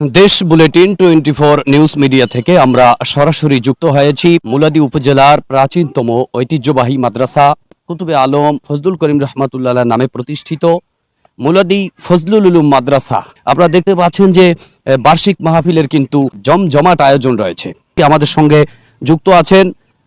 Desh bulletin twenty four news media থেকে আমরা সরাসরি যুক্ত হয়েছি মুলাদি উপজেলার প্রাচীনতম ঐতিহ্যবাহী মাদ্রাসা কুতুবে আলম ফজলুল করিম রহমাতুল্লাহ নামে প্রতিষ্ঠিত মুলাদি ফজলুল উলুম মাদ্রাসা। আপনারা দেখতে পাচ্ছেন যে বার্ষিক মাহফিলের কিন্তু জমজমাট আয়োজন রয়েছে। আমাদের সঙ্গে যুক্ত আছেন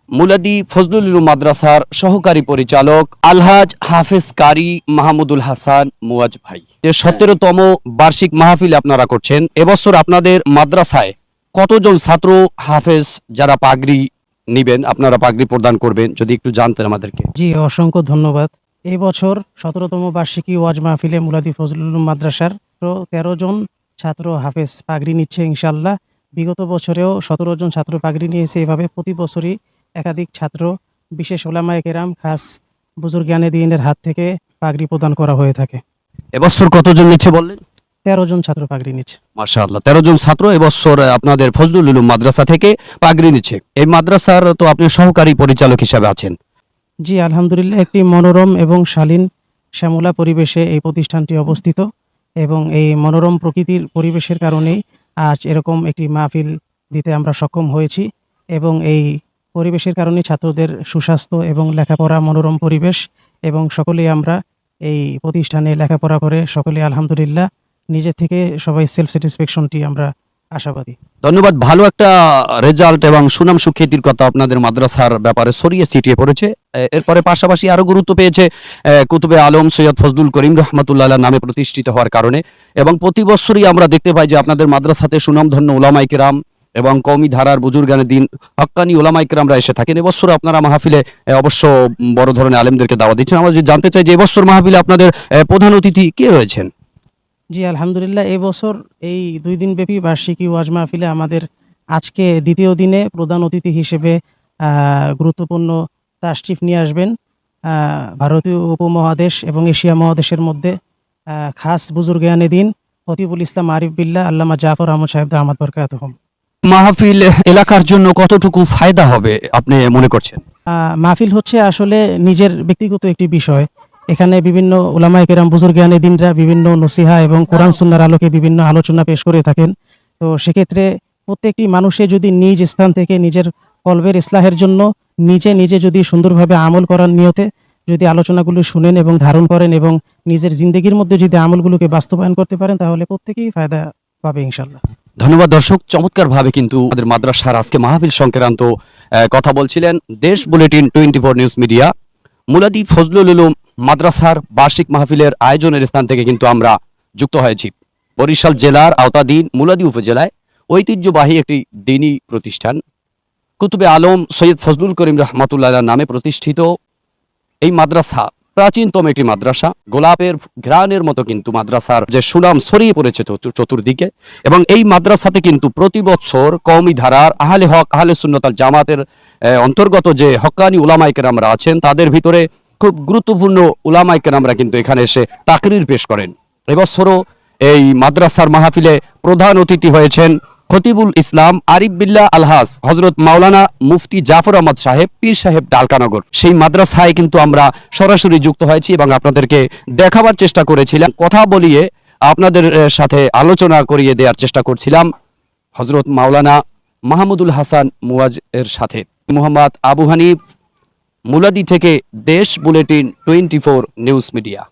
মুলাদি ফজলুল মাদ্রাসার সহকারী পরিচালক আলহাজ হাফেজ কারি মাহমুদুল হাসান মুয়াজ ভাই। যে সতেরোতম বার্ষিক মাহফিল আপনারা করছেন, এবছর আপনাদের মাদ্রাসায় কতজন ছাত্র হাফেজ যারা পাগড়ি নিবেন, আপনারা পাগড়ি প্রদান করবেন, যদি একটু জানতেন আমাদেরকে। জি, অসংখ্য ধন্যবাদ। এই বছর সতেরোতম বার্ষিকী ওয়াজ মাহফিলে মুলাদি ফজলুল মাদ্রাসার তেরো জন ছাত্র হাফেজ পাগড়ি নিচ্ছে ইনশাল্লাহ বিগত বছরেও সতেরো জন ছাত্র পাগড়ি নিয়েছে। এভাবে প্রতি বছরই একাধিক ছাত্র বিশেষ ওলামায়ে কেরাম খাস বুজুর্গ জ্ঞানে দিনের হাত থেকে পাগড়ি প্রদান করা হয়ে থাকে। এবছর কতজন নিচ্ছে বললেন? তেরো জন ছাত্র পাগড়ি নিচ্ছে। মাশাআল্লাহ তেরো জন ছাত্র এবছর আপনাদের ফজলুল উলুম মাদ্রাসা থেকে পাগড়ি নিচ্ছে। এই মাদ্রাসার তো আপনি সহকারী পরিচালক হিসাবে আছেন। জি আলহামদুলিল্লাহ একটি মনোরম এবং শালীন শ্যামলা পরিবেশে এই প্রতিষ্ঠানটি অবস্থিত এবং এই মনোরম প্রকৃতির পরিবেশের কারণেই আজ এরকম একটি মাহফিল দিতে আমরা সক্ষম হয়েছি এবং এই পরিবেশের কারণে ছাত্রদের সুস্বাস্থ্য এবং লেখাপড়া মনোরম পরিবেশ এবং সকলেই আমরা এই প্রতিষ্ঠানে লেখাপড়া করে সকলে আলহামদুলিল্লাহ নিজে থেকে সবাই সেলফ স্যাটিসফ্যাকশনটি আমরা আশাবাদী। ধন্যবাদ। ভালো একটা রেজাল্ট এবং সুনাম সুখ্যাতির কথা আপনাদের মাদ্রাসার ব্যাপারে সরিয়ে ছিটিয়ে পড়েছে। এরপরে পাশাপাশি আরও গুরুত্ব পেয়েছে কুতুবে আলম সৈয়দ ফজলুল করিম রহমতুল্লাহ নামে প্রতিষ্ঠিত হওয়ার কারণে। এবং প্রতি বছরই আমরা দেখতে পাই যে আপনাদের মাদ্রাসাতে সুনামধন্য ওলামাই কিরাম এবং কওমি ধারার বুজুর্গানের দিন হক্কানি ওলামাই কিরামরা এসে থাকেন। এবছর আপনারা মাহফিলে অবশ্য বড় ধরনের আলেমদেরকে দাওয়া দিচ্ছেন। আমরা জানতে চাই যে এবছর মাহফিলে আপনাদের প্রধান অতিথি কে রয়েছেন? জি, আলহামদুলিল্লাহ এই বছর এই দুই দিন ব্যাপী বার্ষিকী ওয়াজ মাহফিলে আমাদের আজকে দ্বিতীয় দিনে প্রধান অতিথি হিসেবে গুরুত্বপূর্ণ তাশরিফ নিয়ে আসবেন। ভারতীয় উপমহাদেশ এবং এশিয়া মহাদেশের মধ্যে খাস বুজুর্গানে দিন হতিবুল ইসলাম আরিফ বিল্লাহ, আল্লামা জাফর আহমদ সাহেব আহমদ বরকাতহম। মাহফিল এলাকার জন্য কতটুকু ফায়দা হবে, আপনি মনে করছেন? মাহফিল হচ্ছে আসলে নিজের ব্যক্তিগত একটি বিষয়। এখানে বিভিন্ন ওলামায়ে কেরাম বুজুর্গানে দিনরা বিভিন্ন নসিহা এবং কোরআন সুন্নার আলোকে বিভিন্ন আলোচনা পেশ করে থাকেন। তো সেক্ষেত্রে প্রত্যেকটি মানুষে যদি নিজ স্থান থেকে নিজের কলবের ইসলাহের জন্য নিজে নিজে যদি সুন্দরভাবে আমল করার নিয়তে যদি আলোচনাগুলো শুনেন এবং ধারণ করেন এবং নিজের জিন্দগির মধ্যে যদি আমলগুলোকে বাস্তবায়ন করতে পারেন, তাহলে প্রত্যেকেই ফায়দা পাবে ইনশাল্লাহ ধন্যবাদ দর্শক চমৎকার ভাবে কিন্তু আমাদের মাদ্রাসার আজকে মাহফিল সংক্রান্ত কথা বলছিলেন Desh bulletin twenty four news media. Muladi Fazlul Ulum মাদ্রাসার বার্ষিক মাহফিলের আয়োজনের স্থান থেকে কিন্তু আমরা যুক্ত হয়েছি। বরিশাল জেলার আওতাধীন মুলাদি উপজেলায় ঐতিহ্যবাহী একটি দিনী প্রতিষ্ঠান। কুতুবে আলম সৈয়দ ফজলুল করিম রহমাতুল্লাহ নামে প্রতিষ্ঠিত এই মাদ্রাসা প্রাচীনতম একটি মাদ্রাসা, গোলাপের ঘ্রাণের মতো কিন্তু মাদ্রাসার যে সুনাম ছড়িয়ে পড়েছে চতু- চতুর্দিকে এবং এই মাদ্রাসাতে কিন্তু প্রতি বছর কওমি ধারার আহলে হক, আহলে সুন্নতাল জামাতের অন্তর্গত যে হকানি হক্কানি উলামাইকেরামরা আছেন, তাদের ভিতরে খুব গুরুত্বপূর্ণ উলামাইকেরামরা কিন্তু এখানে এসে তাকরির পেশ করেন। এবছরও এই মাদ্রাসার মাহফিলে প্রধান অতিথি হয়েছেন খতিবুল ইসলাম আরিফ বিল্লাহ আলহাস হজরত মাওলানা মুফতি জাফর আহমদ সাহেব, পীর সাহেব ডালকানগর। সেই মাদ্রাসায় কিন্তু আমরা সরাসরি যুক্ত হয়েছি এবং আপনাদেরকে দেখাবার চেষ্টা করেছিলাম, কথা বলিয়ে আপনাদের সাথে আলোচনা করিয়ে দেওয়ার চেষ্টা করছিলাম হজরত মাওলানা মাহমুদুল হাসান মুয়াজ এর সাথে। মোহাম্মদ আবু হানিফ, মুলাদি থেকে Desh bulletin twenty four news media.